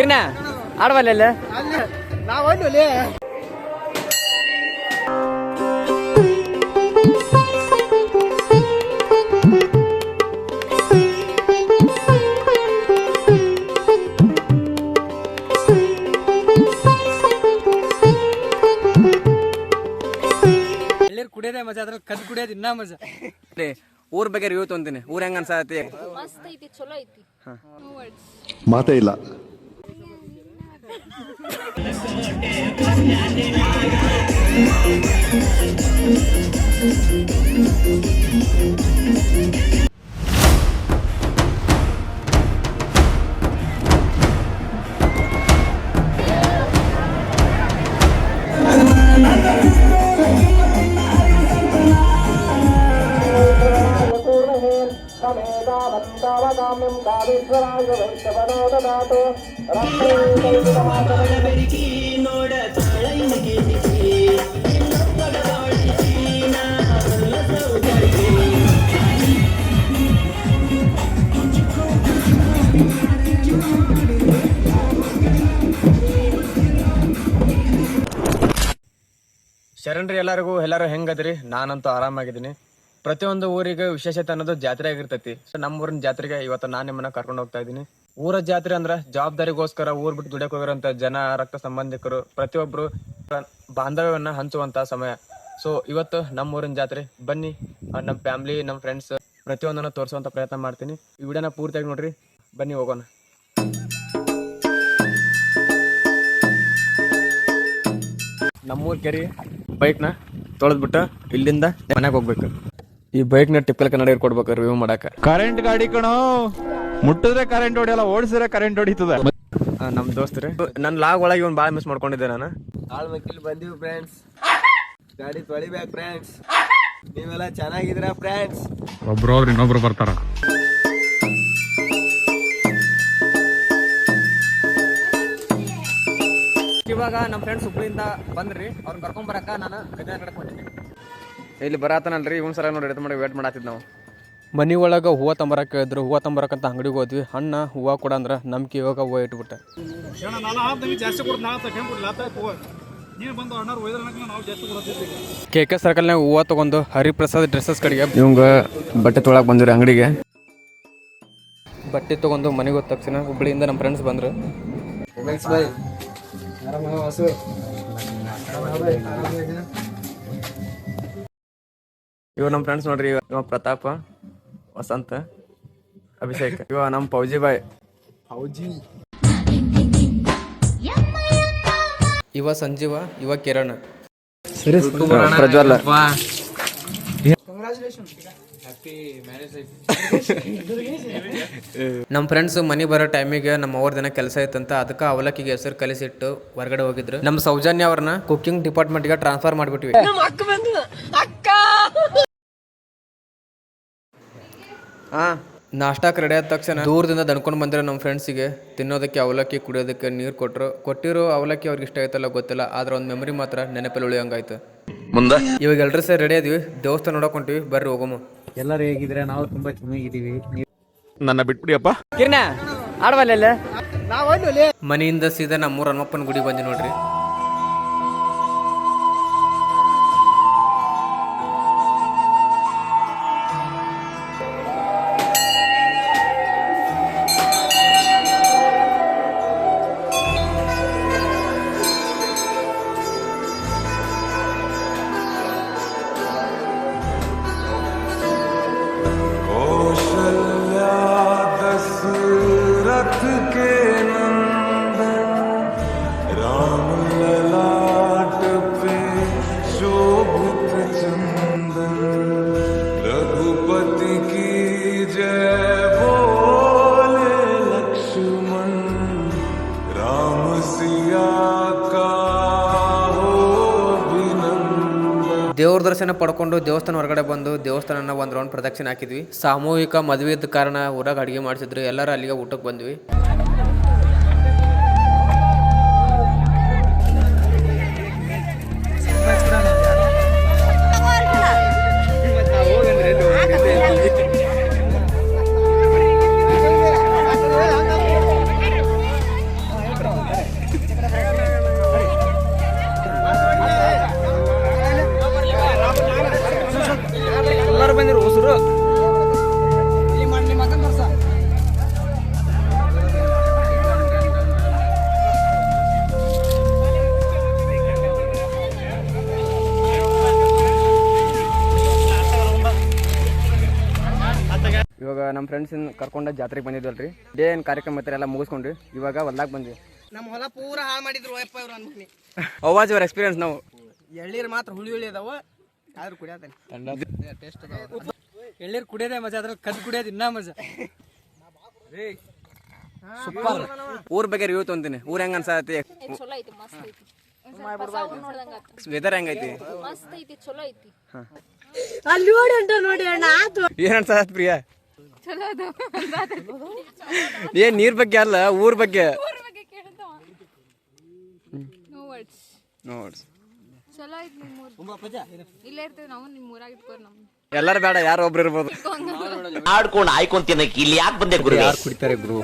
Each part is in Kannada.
ಕಿರ್ನ ಆಡವಲ್ಲ ಇಲ್ಲ ಕುಡಿಯೋದೇ ಮಜಾ ಅದ್ರಲ್ಲಿ ಕದ್ದು ಕುಡಿಯೋದು ಇನ್ನೂ ಮಜಾ. ಊರ್ ಬಗ್ಗೆ ರಿವ್ಯೂ ತೊಗೊಂತೀನಿ ಊರ್ ಹೆಂಗ ಶರಣ್ರಿ ಎಲ್ಲರಿಗೂ ಎಲ್ಲರೂ ಹೆಂಗದ್ರಿ? ನಾನಂತೂ ಆರಾಮಾಗಿದ್ದೀನಿ. ಪ್ರತಿಯೊಂದು ಊರಿಗೆ ವಿಶೇಷತೆ ಅನ್ನೋದು ಜಾತ್ರೆ ಆಗಿರ್ತೈತಿ. ನಮ್ಮ ಊರಿನ ಜಾತ್ರೆಗೆ ಇವತ್ತು ನಾನು ನಿಮ್ಮನ್ನ ಕರ್ಕೊಂಡು ಹೋಗ್ತಾ ಇದ್ದೀನಿ. ಊರ ಜಾತ್ರೆ ಅಂದ್ರೆ ಜವಾಬ್ದಾರಿಗೋಸ್ಕರ ಊರ್ ಬಿಟ್ಟು ದುಡಿಯಕ್ ಹೋಗಿರೋಂತ ಜನ, ರಕ್ತ ಸಂಬಂಧಿಕರು, ಪ್ರತಿಯೊಬ್ರು ಬಾಂಧವ್ಯವನ್ನ ಹಂಚುವಂತ ಸಮಯ. ಸೊ ಇವತ್ತು ನಮ್ಮ ಊರಿನ ಜಾತ್ರೆ. ಬನ್ನಿ ನಮ್ಮ ಫ್ಯಾಮಿಲಿ ನಮ್ಮ ಫ್ರೆಂಡ್ಸ್ ಪ್ರತಿಯೊಂದನ್ನ ತೋರಿಸುವಂತ ಪ್ರಯತ್ನ ಮಾಡ್ತೀನಿ. ಈ ವಿಡಿಯೋನ ಪೂರ್ತಿಯಾಗಿ ನೋಡ್ರಿ. ಬನ್ನಿ ಹೋಗೋಣ. ನಮ್ಮೂರ್ ಕೆರಿ ಬೈಕ್ನ ತೊಳೆದ್ಬಿಟ್ಟು ಇಲ್ಲಿಂದ ಮನೆಗೆ ಹೋಗ್ಬೇಕು. ಈ ಬೈಕ್ನ ಟಿಪ್ಪಲ್ ಕನ್ನಡ ಕೊಡ್ಬೇಕು ರಿವ್ಯೂ ಮಾಡಕ ಕರೆಂಟ್ ಗಾಡಿ ಕಣೋ. ಮುಟ್ಟಿದ್ರೆ ಕರೆಂಟ್ ಹೊಡಿಯಲ್ಲ ಓಡಿಸಿದ್ರೆ ಕರೆಂಟ್ ಹೊಡಿತದ. ನಮ್ ದೋಸ್ತ ನನ್ ಲಾಗ್ ಒಳಗೆ ಇವ್ನು ಬಾಳ ಮಿಸ್ ಮಾಡ್ಕೊಂಡಿದ್ದೆ ನಾನು. ಆಳ್ಮಕ್ಕಿಲ್ ಬಂದೀವಿ ಫ್ರೆಂಡ್ಸ್ ಗಾಡಿ ತೊಳಿಬೇಕು ಫ್ರೆಂಡ್ಸ್ ನೀವೆಲ್ಲ ಚೆನ್ನಾಗಿದ್ರ ಫ್ರೆಂಡ್ಸ್ ಒಬ್ರು ಹೋದ್ರೆ ಇನ್ನೊಬ್ರು ಬರ್ತಾರ. ಇವಾಗ ನಮ್ಮ ಫ್ರೆಂಡ್ಸ್ ಹುಬ್ಳಿಯಿಂದ ಬಂದ್ರಿ. ಅವ್ರನ್ನ ಕರ್ಕೊಂಡ್ ಬರಕ ನಾನು ಗಜ ಕಡೆ ಇಲ್ಲಿ ಬರತಾನಲ್ರಿ ಇವ್ನ ಸಲ ನೋಡಿ ಎಡ್ ಮಾಡಿ ವೇಟ್ ಮಾಡತ್ತಿದ್ ನಾವು. ಮನೆ ಒಳಗೆ ಹೂವು ತಂಬರಕ್ಕೆ ಇದ್ರು ಹೂವು ತಂಬರಕ್ಕಂತ ಅಂಗಡಿಗೆ ಹೋದ್ವಿ. ಹಣ್ಣ ಹೂವು ಕೊಡ ಅಂದ್ರೆ ನಂಬಿಕೆ ಇವಾಗ ಹೂವು ಇಟ್ಬಿಟ್ಟೆ. ಕೆ ಕೆ ಸರ್ಕಲ್ನಾಗ ಹೂವು ತಗೊಂಡು ಹರಿಪ್ರಸಾದ್ ಡ್ರೆಸ್ಸಸ್ ಕಡೆಗೆ ಇವಂಗ ಬಟ್ಟೆ ತೊಳಕ್ ಬಂದಿರಿ ಅಂಗಡಿಗೆ. ಬಟ್ಟೆ ತೊಗೊಂಡು ಮನೆಗೆ ಹೋದ ತಕ್ಷಣ ಹುಬ್ಬಳ್ಳಿಯಿಂದ ನಮ್ಮ ಫ್ರೆಂಡ್ಸ್ ಬಂದ್ರು. ಬೈ ಇವ ನಮ್ ಫ್ರೆಂಡ್ಸ್ ನೋಡ್ರಿ ಇವ ಪ್ರತಾಪ ವಸಂತ ಅಭಿಷೇಕ್ ಇವ ನಮ್ ಪೌಜಿ ಬಾಯ್. ಇವ ಸಂಜೀವ ಇವ ಕಿರಣ್. ಪ್ರಜ್ವಲ್. ನಮ್ಮ ಫ್ರೆಂಡ್ಸ್ ಮನಿ ಬರೋ ಟೈಮಿಗೆ ನಮ್ಮ ಅವ್ರ ದಿನ ಕೆಲಸ ಐತಂತ ಅದಕ್ಕೆ ಅವಲಕ್ಕಿಗೆ ಹೆಸರು ಕಲಿಸಿಟ್ಟು ಹೊರಗಡೆ ಹೋಗಿದ್ರು. ನಮ್ಮ ಸೌಜನ್ಯ ಅವ್ರನ್ನ ಕುಕಿಂಗ್ ಡಿಪಾರ್ಟ್ಮೆಂಟ್ಗೆ ಟ್ರಾನ್ಸ್ಫರ್ ಮಾಡಿಬಿಟ್ವಿ. ಹಾ ನಾಷ್ಟಾ ರೆಡಿ ಆದ ತಕ್ಷಣ ದೂರದಿಂದ ದಣ್ಕೊಂಡು ಬಂದಿರೋ ನಮ್ಮ ಫ್ರೆಂಡ್ಸಿಗೆ ತಿನ್ನೋದಕ್ಕೆ ಅವಲಕ್ಕಿ ಕುಡಿಯೋದಕ್ಕೆ ನೀರು ಕೊಟ್ಟರು ಕೊಟ್ಟಿರೋ ಅವಲಕ್ಕಿ ಅವ್ರಿಗೆ ಇಷ್ಟ ಆಯ್ತಲ್ಲ ಗೊತ್ತಿಲ್ಲ ಆದ್ರೆ ಒಂದು ಮೆಮೊರಿ ಮಾತ್ರ ನೆನಪಲ್ಲಿ ಉಳಿಯಂಗಾಯ್ತು. ಮುಂದೆ? ಇವಾಗ ಎಲ್ರು ಸರ್ ರೆಡಿ ಆದ್ವಿ ದೇವಸ್ಥಾನ ನೋಡಕ್ ಹೊಂಟಿವಿ. ಬರ್ರಿ ಹೋಗಮ್ಮ ಎಲ್ಲರೂ ಹೇಗಿದ್ರೆ ನಾವು ತುಂಬಾ ಚೆನ್ನಾಗಿದ್ದೀವಿ. ನನ್ನ ಬಿಟ್ಬಿಡಿಯಪ್ಪ. ಕಿರಣ ಆಡವಲ್ಲ ನಾವು ಅಲ್ಲಿ ಮನೆಯಿಂದ ಸೀದಾ ನಮ್ಮೂರ ಹನುಮಪ್ಪನ ಗುಡಿ ಬಂದಿ ನೋಡ್ರಿ. ದೇವ್ರ ದರ್ಶನ ಪಡ್ಕೊಂಡು ದೇವಸ್ಥಾನ ಹೊರಗಡೆ ಬಂದು ದೇವಸ್ಥಾನನ ಒಂದು ರೌಂಡ್ ಪ್ರದಕ್ಷಿಣೆ ಹಾಕಿದ್ವಿ. ಸಾಮೂಹಿಕ ಮದುವೆ ಇದ್ದ ಕಾರಣ ಊರಾಗ ಅಡುಗೆ ಮಾಡಿಸಿದ್ರು. ಎಲ್ಲರೂ ಅಲ್ಲಿಗೆ ಊಟಕ್ಕೆ ಬಂದ್ವಿ. ನಮ್ಮ ಫ್ರೆಂಡ್ಸ್ ಕರ್ಕೊಂಡ ಜಾತ್ರೆಗೆ ಬಂದಿದ್ವಲ್ರಿ. ಡೇ ಏನು ಕಾರ್ಯಕ್ರಮ ಇತ್ತು ಎಲ್ಲ ಮುಗಿಸ್ಕೊಂಡ್ರಿ. ಇವಾಗ ಹೊಲ್ದಾಗ ಬಂದ್ವಿ. ನಮ್ಮ ಹೊಲ ಪೂರ ಹಾಳು ಮಾಡಿದ್ರು ಇವ್ರು ಅವಾಜ್ ಅವ್ರ ಎಕ್ಸ್ಪೀರಿಯನ್ಸ್ ನಾವು. ಎಳ್ಳೀರು ಮಾತ್ರ ಹುಳಿ ಹುಳಿ ಅದಾವ. ಆದ್ರೂ ಕುಡಿಯತಾನೆ ಎಳ್ಳೀರು ಕುಡಿಯೋದೇ ಮಜಾ ಅದ್ರಲ್ಲಿ ಕದ್ದು ಕುಡಿಯೋದು ಇನ್ನ ಮಜಾ. ಊರ್ ಬಗ್ಗೆ ರಿವ್ಯೂ ತೊಂತೀನಿ ಊರ್ ಹೆಂಗ ಅನ್ಸತಿ ಏ, ಚಲೋ ಐತಿ? ಮಸ್ತ್ ಐತಿ. ಹೊಸ ಊರ್ ನೋಡ್ದಂಗ ಆತು. ವೆದರ್ ಹೆಂಗೈತಿ ಮಸ್ತ್ ಐತಿ ಚಲೋ ಐತಿ. ಅಲ್ಲಿ ನೋಡಿ ಅಂತ ನೋಡಿ ಅಣ್ಣ ಏನ್ ಅನ್ಸತ್ ಪ್ರಿಯ? ಚಲೋ ಅದು. ಏನ್ ನೀರ್ ಬಗ್ಗೆ ಅಲ್ಲ ಊರ್ ಬಗ್ಗೆ? ಊರ್ ಬಗ್ಗೆ ಕೇಳ್ತಾವ ನೋ ವರ್ಡ್ಸ್ ನೋಡ್ಸ್ ಚಲೋ ಐತಿ ನಿಮ್ಮ ಊರ್. ಇಲ್ಲೇ ಇರ್ತೇವೆ ನಾವು ನಿಮ್ಮ ಊರಾಗ ಇಟ್ಕೋರಿ ನಮ್ದು ಎಲ್ಲಾರು ಬೇಡ ಯಾರು ಒಬ್ರು ಇರ್ಬೋದು. ಆಡ್ಕೊಂಡು ಆಯ್ಕೊಂಡ್ ತಿನ್ನಕ್ಕೆ ಇಲ್ಲಿ ಯಾಕೆ ಬಂದೆ ಗುರು ಕುಡಿತಾರೆ ಗುರು?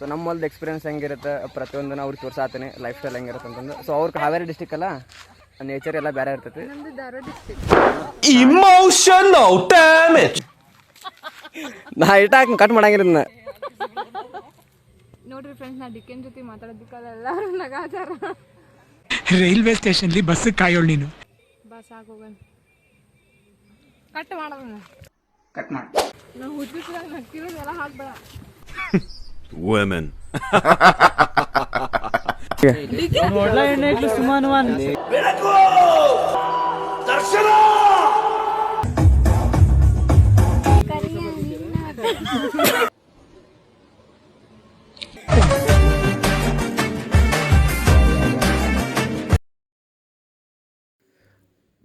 ಸೊ ನಮ್ಮ ಹೊಲ್ದ ಎಕ್ಸ್ಪೀರಿಯನ್ಸ್ ಹೆಂಗಿರುತ್ತೆ ಪ್ರತಿಯೊಂದನ್ನ ಅವ್ರಿಗೆ ತೋರ್ಸಾತೀನಿ ಲೈಫ್ ಸ್ಟೈಲ್ ಹೆಂಗಿರುತ್ತೆ ಅಂತಂದು. ಸೊ ಅವ್ರ ಹಾವೇರಿ ಡಿಸ್ಟಿಕ್ ಅಲ್ಲ ನೇಚರ್ ಎಲ್ಲ ಬೇರೆ ಇರ್ತೈತಿ. Emotion Dharwad district emotional damage ನಾ ಇಟ್ಟಾಕ ಕಟ್ ಮಾಡಂಗಿಲ್ಲ. ನೋಡ್ರಿ ಫ್ರೆಂಡ್ಸ್ ನಾ ಡಿಕೆನ್ ಜೊತೆ ಮಾತಾಡೋದಕ್ಕಲ್ಲ ಎಲ್ಲರೂ ನಗಾಚಾರ. ರೈಲ್ವೆ ಸ್ಟೇಷನ್ಲಿ ಬಸ್ ಕಾಯೋಳು ನೀನು. ಬಸ್ ಆಗೋಗನ್ ಕಟ್ ಮಾಡೋಣ. ಕಟ್ ಮಾಡಿ. ನಾವು ಹುಚ್ಚಿದಾಗ ನಕ್ಕಿರೋದೆಲ್ಲ ಹಾಕ್ಬೇಡ. Women.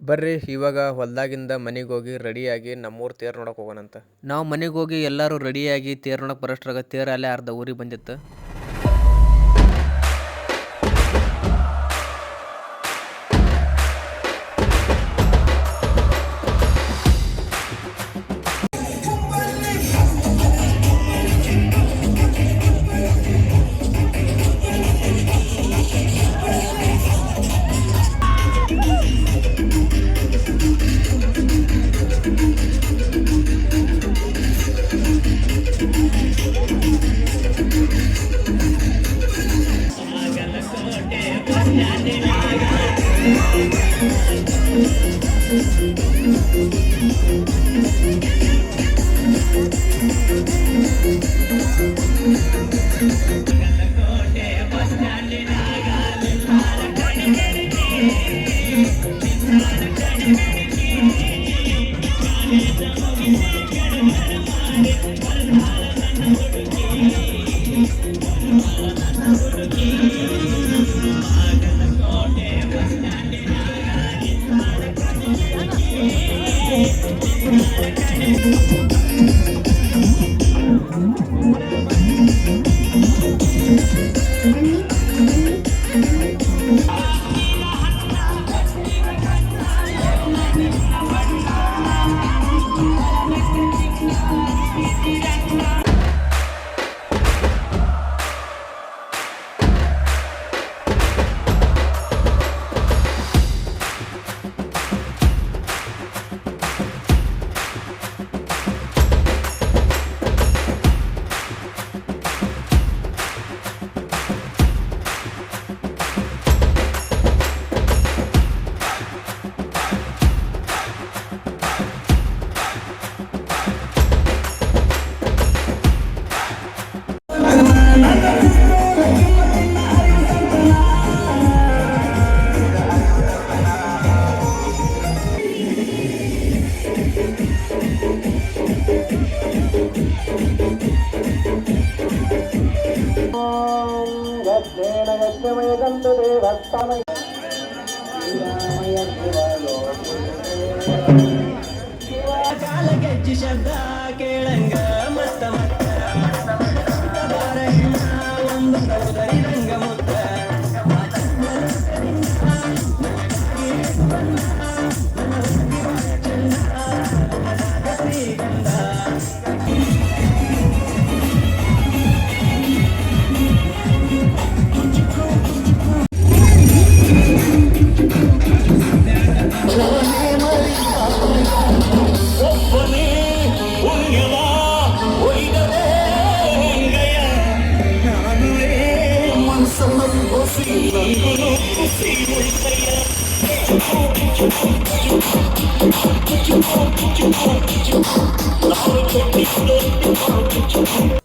ಬರ್ರಿ, ಇವಾಗ ಹೊಲ್ದಾಗಿಂದ ಮನೆಗೆ ಹೋಗಿ ರೆಡಿಯಾಗಿ ನಮ್ಮೂರು ತೇರು ನೋಡಕ್ಕೆ ಹೋಗೋಣಂತ. ನಾವು ಮನೆಗೆ ಹೋಗಿ ಎಲ್ಲರೂ ರೆಡಿಯಾಗಿ ತೇರು ನೋಡಕ್ಕೆ ಬರೋಷ್ಟ್ರಾಗ ತೇರು ಅಲ್ಲೇ ಅರ್ಧ ಊರಿಗೆ ಬಂದಿತ್ತು. యజ్ఞమేదంతు దేవస్తమయ శివాయ శివ కాలకెచ్చి శబ్ద ಕೇಳ「ロコにきってくれるとロコにきてくれる」